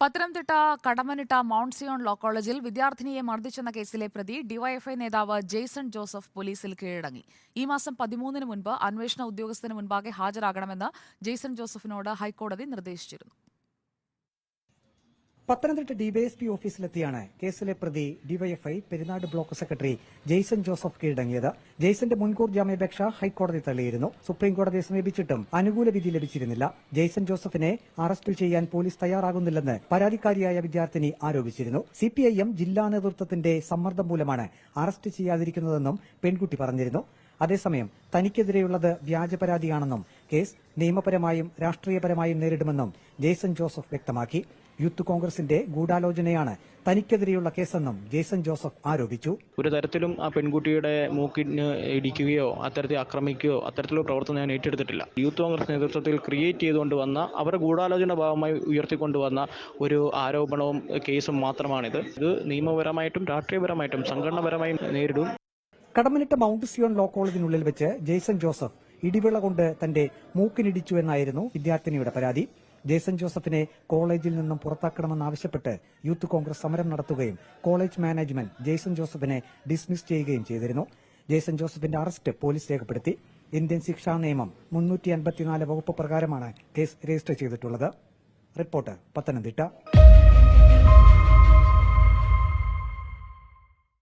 Pathanamthitta Kadammanitta Mount Zion Law കോളേജിൽ വിദ്യാർത്ഥിനിയെ മർദ്ദിച്ചെന്ന കേസിലെ പ്രതി ഡിവൈഎഫ്ഐ നേതാവ് ജെയ്സൺ ജോസഫ് പോലീസിൽ കീഴടങ്ങി. ഈ മാസം പതിമൂന്നിന് മുൻപ് അന്വേഷണ ഉദ്യോഗസ്ഥന് മുൻപാകെ ഹാജരാകണമെന്ന് ജെയ്സൺ ജോസഫിനോട് ഹൈക്കോടതി നിർദ്ദേശിച്ചിരുന്നു. പത്തനംതിട്ട ഡിവൈഎസ്പി ഓഫീസിലെത്തിയാണ് കേസിലെ പ്രതി DYFI Perinad block secretary Jaison Joseph കീഴടങ്ങിയത്. ജെയ്സന്റെ മുൻകൂർ ജാമ്യാപേക്ഷ ഹൈക്കോടതി തള്ളിയിരുന്നു. സുപ്രീംകോടതിയെ സമീപിച്ചിട്ടും അനുകൂല വിധി ലഭിച്ചിരുന്നില്ല. ജെയ്സൺ ജോസഫിനെ അറസ്റ്റ് ചെയ്യാൻ പോലീസ് തയ്യാറാകുന്നില്ലെന്ന് പരാതിക്കാരിയായ വിദ്യാർത്ഥിനി ആരോപിച്ചിരുന്നു. സിപിഐഎം ജില്ലാ നേതൃത്വത്തിന്റെ സമ്മർദ്ദം മൂലമാണ് അറസ്റ്റ് ചെയ്യാതിരിക്കുന്നതെന്നും പെൺകുട്ടി പറഞ്ഞിരുന്നു. അതേസമയം തനിക്കെതിരെയുള്ളത് വ്യാജ പരാതിയാണെന്നും കേസ് നിയമപരമായും രാഷ്ട്രീയപരമായും നേരിടുമെന്നും ജെയ്സൺ ജോസഫ് വ്യക്തമാക്കി. യൂത്ത് കോൺഗ്രസിന്റെ ഗൂഢാലോചനയാണ് തനിക്കെതിരെയുള്ള കേസെന്നും ജെയ്സൺ ജോസഫ് ആരോപിച്ചു. ഒരു തരത്തിലും ആ പെൺകുട്ടിയുടെ മൂക്കിന് ഇടിക്കുകയോ അത്തരത്തിൽ ആക്രമിക്കുകയോ അത്തരത്തിലുള്ള പ്രവർത്തനം ഞാൻ ഏറ്റെടുത്തിട്ടില്ല. യൂത്ത് കോൺഗ്രസ് നേതൃത്വത്തിൽ ക്രിയേറ്റ് ചെയ്തുകൊണ്ട് വന്ന അവരുടെ ഗൂഢാലോചന ഭാഗമായി ഉയർത്തിക്കൊണ്ടുവന്ന ഒരു ആരോപണവും കേസും മാത്രമാണിത്. ഇത് നിയമപരമായിട്ടും രാഷ്ട്രീയപരമായിട്ടും സംഘടനാപരമായും നേരിടും. കടമനിട്ട മൗണ്ട് സിയോൺ ലോ കോളേജിനുള്ളിൽ വെച്ച് ജെയ്സൺ ജോസഫ് ഇടിവിള കൊണ്ട് തന്റെ മൂക്കിനിടിച്ചു എന്നായിരുന്നു വിദ്യാർത്ഥിനിയുടെ പരാതി. ജെയ്സൺ ജോസഫിനെ കോളേജിൽ നിന്നും പുറത്താക്കണമെന്നാവശ്യപ്പെട്ട് യൂത്ത് കോൺഗ്രസ് സമരം നടത്തുകയും കോളേജ് മാനേജ്മെന്റ് ജെയ്സൺ ജോസഫിനെ ഡിസ്മിസ് ചെയ്യുകയും ചെയ്തിരുന്നു. ജെയ്സൺ ജോസഫിന്റെ അറസ്റ്റ് പോലീസ് രേഖപ്പെടുത്തി. ഇന്ത്യൻ ശിക്ഷാ നിയമം മുന്നൂറ്റി അൻപത്തിനാല് വകുപ്പ് പ്രകാരമാണ് കേസ് രജിസ്റ്റർ ചെയ്തിട്ടുള്ളത്. റിപ്പോർട്ട് പത്തനംതിട്ട.